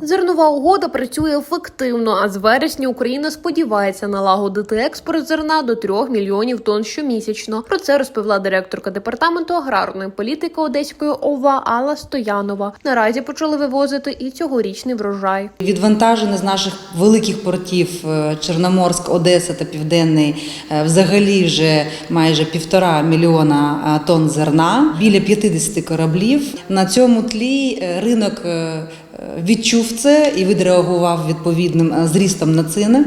Зернова угода працює ефективно, а з вересня Україна сподівається налагодити експорт зерна до 3 мільйонів тонн щомісячно. Про це розповіла директорка департаменту аграрної політики Одеської ОВА Алла Стоянова. Наразі почали вивозити і цьогорічний врожай. Відвантажено з наших великих портів е, Чорноморськ, Одеса та Південний е, взагалі вже майже півтора мільйона е, тонн зерна, біля 50 кораблів. На цьому тлі ринок відчув це і відреагував відповідним е, зрістом на ціни.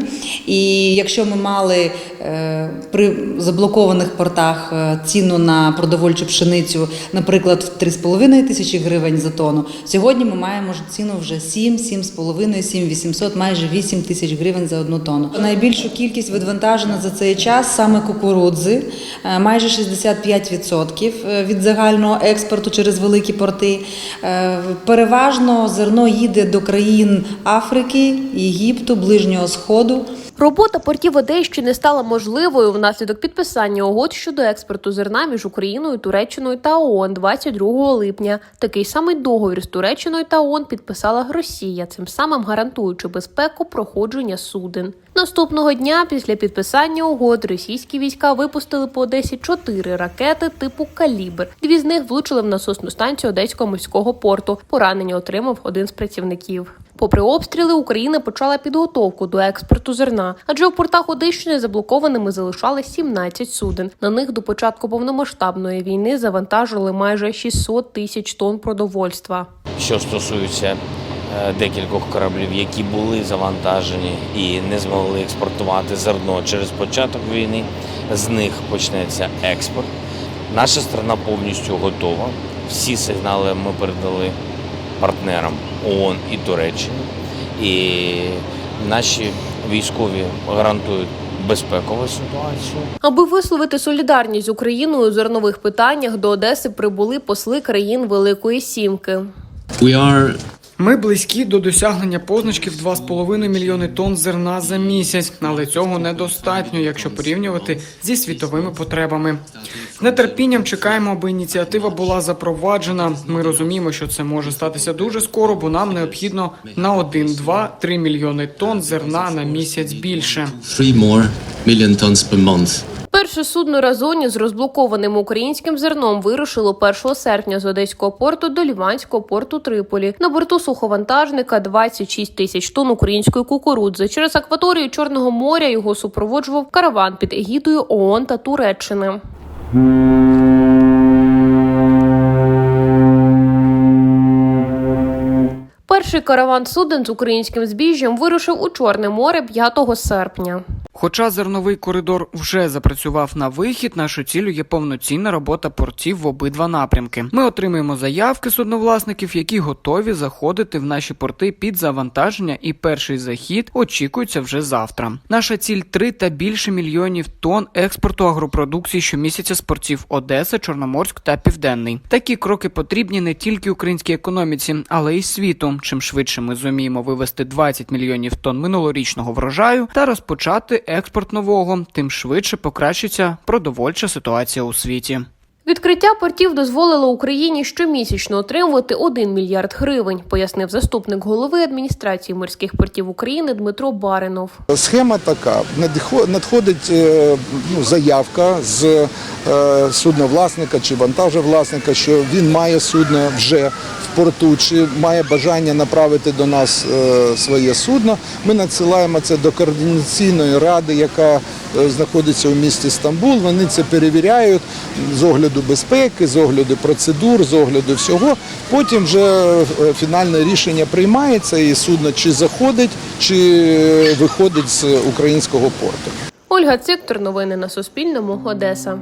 І якщо ми мали е, при заблокованих портах е, ціну на продовольчу пшеницю, наприклад, в 3,5 тисячі гривень за тонну, сьогодні ми маємо ціну вже 7, 7,5, 7 800, майже 8 тисяч гривень за одну тонну. Найбільшу кількість відвантажено за цей час саме кукурудзи, майже 65% від загального експорту через великі порти. Переважно зерно їде до країн Африки, Єгипту, Ближнього Сходу. Робота портів Одещини стала можливою внаслідок підписання угод щодо експорту зерна між Україною, Туреччиною та ООН 22 липня. Такий самий договір з Туреччиною та ООН підписала Росія, цим самим гарантуючи безпеку проходження суден. Наступного дня після підписання угод російські війська випустили по Одесі чотири ракети типу Калібр. Дві з них влучили в насосну станцію Одеського морського порту. Поранення отримав один з працівників. Попри обстріли, Україна почала підготовку до експорту зерна, адже у портах Одещини заблокованими залишались 17 суден. На них до початку повномасштабної війни завантажили майже 600 тисяч тонн продовольства. Що стосується декількох кораблів, які були завантажені і не змогли експортувати зерно через початок війни, з них почнеться експорт. Наша страна повністю готова. Всі сигнали ми передали партнерам ООН і Туреччини. І наші військові гарантують безпекову ситуацію. Аби висловити солідарність з Україною у зернових питаннях, до Одеси прибули посли країн Великої Сімки. Ми близькі до досягнення позначки в 2,5 мільйони тонн зерна за місяць, але цього недостатньо, якщо порівнювати зі світовими потребами. З нетерпінням чекаємо, аби ініціатива була запроваджена. Ми розуміємо, що це може статися дуже скоро, бо нам необхідно на 1, 2, 3 мільйони тонн зерна на місяць більше. 3 more million tons per month. Перше судно Разоні з розблокованим українським зерном вирушило 1 серпня з Одеського порту до Ліванського порту Триполі. На борту суховантажника 26 тисяч тонн української кукурудзи. Через акваторію Чорного моря його супроводжував караван під егідою ООН та Туреччини. Перший караван суден з українським збіжжям вирушив у Чорне море 5 серпня. Хоча зерновий коридор вже запрацював на вихід, нашою ціллю є повноцінна робота портів в обидва напрямки. Ми отримуємо заявки судновласників, які готові заходити в наші порти під завантаження, і перший захід очікується вже завтра. Наша ціль 3 та більше мільйонів тонн експорту агропродукції щомісяця з портів Одеса, Чорноморськ та Південний. Такі кроки потрібні не тільки українській економіці, але й світу. Чим швидше ми зуміємо вивести 20 мільйонів тонн минулорічного врожаю та розпочати експорт нового, тим швидше покращиться продовольча ситуація у світі. Відкриття портів дозволило Україні щомісячно отримувати 1 мільярд гривень, пояснив заступник голови адміністрації морських портів України Дмитро Баринов. Схема така: надходить е, ну, заявка з е, судновласника чи вантажовласника, що він має судно вже в порту, чи має бажання направити до нас е, своє судно. Ми надсилаємо це до координаційної ради, яка знаходиться у місті Стамбул. Вони це перевіряють з огляду безпеки, з огляду процедур, з огляду всього. Потім вже е, фінальне рішення приймається, і судно чи заходить, чи виходить з українського порту. Ольга Циктор, новини на Суспільному, Одеса.